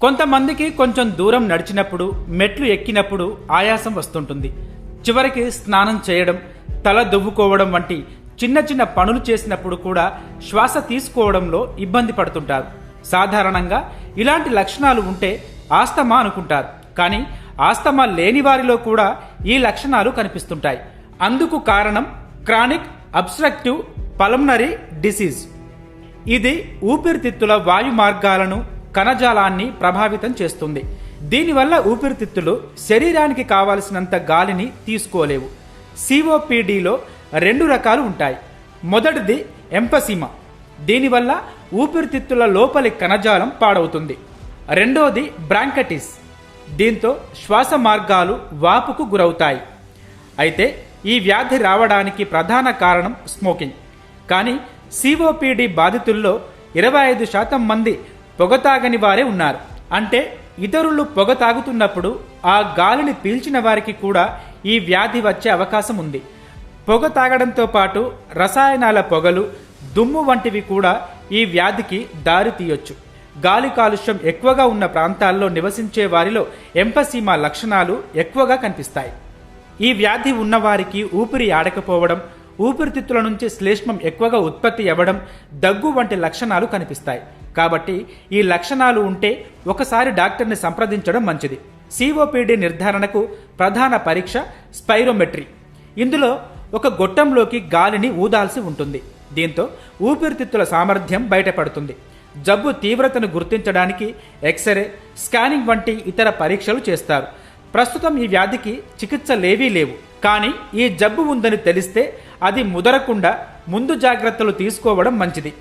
కొంతమందికి కొంచెం దూరం నడిచినప్పుడు మెట్లు ఎక్కినప్పుడు ఆయాసం వస్తుంటుంది. చివరికి స్నానం చేయడం తల దువ్వుకోవడం వంటి చిన్న చిన్న పనులు చేసినప్పుడు కూడా శ్వాస తీసుకోవడంలో ఇబ్బంది పడుతుంటారు. సాధారణంగా ఇలాంటి లక్షణాలు ఉంటే ఆస్తమా అనుకుంటారు. కానీ ఆస్తమా లేని వారిలో కూడా ఈ లక్షణాలు కనిపిస్తుంటాయి. అందుకు కారణం క్రానిక్ అబ్స్ట్రక్టివ్ పల్మనరీ డిసీజ్. ఇది ఊపిరితిత్తుల వాయు మార్గాలను కణజాలాన్ని ప్రభావితం చేస్తుంది. దీనివల్ల ఊపిరితిత్తులు శరీరానికి కావలసినంత గాలిని తీసుకోలేవు. సిఓపిడిలో రెండు రకాలు ఉంటాయి. మొదటిది ఎంపసీమా దీనివల్ల ఊపిరితిత్తుల లోపలి కణజాలం పాడవుతుంది. రెండోది బ్రాంకటిస్. దీంతో శ్వాస మార్గాలు వాపుకు గురవుతాయి. అయితే ఈ వ్యాధి రావడానికి ప్రధాన కారణం స్మోకింగ్. కానీ సిఓపిడి బాధితుల్లో ఇరవై ఐదు శాతం మంది పొగ తాగని వారే ఉన్నారు. అంటే ఇతరులు పొగ తాగుతున్నప్పుడు ఆ గాలిని పీల్చిన వారికి కూడా ఈ వ్యాధి వచ్చే అవకాశం ఉంది. పొగ తాగడంతో పాటు రసాయనాల పొగలు దుమ్ము వంటివి కూడా ఈ వ్యాధికి దారి తీయొచ్చు. గాలి కాలుష్యం ఎక్కువగా ఉన్న ప్రాంతాల్లో నివసించే వారిలో ఎంపసీమా లక్షణాలు ఎక్కువగా కనిపిస్తాయి. ఈ వ్యాధి ఉన్నవారికి ఊపిరి ఆడకపోవడం ఊపిరితిత్తుల నుంచి శ్లేష్మం ఎక్కువగా ఉత్పత్తి అవ్వడం దగ్గు వంటి లక్షణాలు కనిపిస్తాయి. కాబట్టి ఈ లక్షణాలు ఉంటే ఒకసారి డాక్టర్ని సంప్రదించడం మంచిది. సిఓపిడి నిర్ధారణకు ప్రధాన పరీక్ష స్పైరోమెట్రీ. ఇందులో ఒక గొట్టంలోకి గాలిని ఊదాల్సి ఉంటుంది. దీంతో ఊపిరితిత్తుల సామర్థ్యం బయటపడుతుంది. జబ్బు తీవ్రతను గుర్తించడానికి ఎక్స్రే స్కానింగ్ వంటి ఇతర పరీక్షలు చేస్తారు. ప్రస్తుతం ఈ వ్యాధికి చికిత్సలేవీ లేవు. కానీ ఈ జబ్బు ఉందని తెలిస్తే అది ముదరకుండా ముందు జాగ్రత్తలు తీసుకోవడం మంచిది.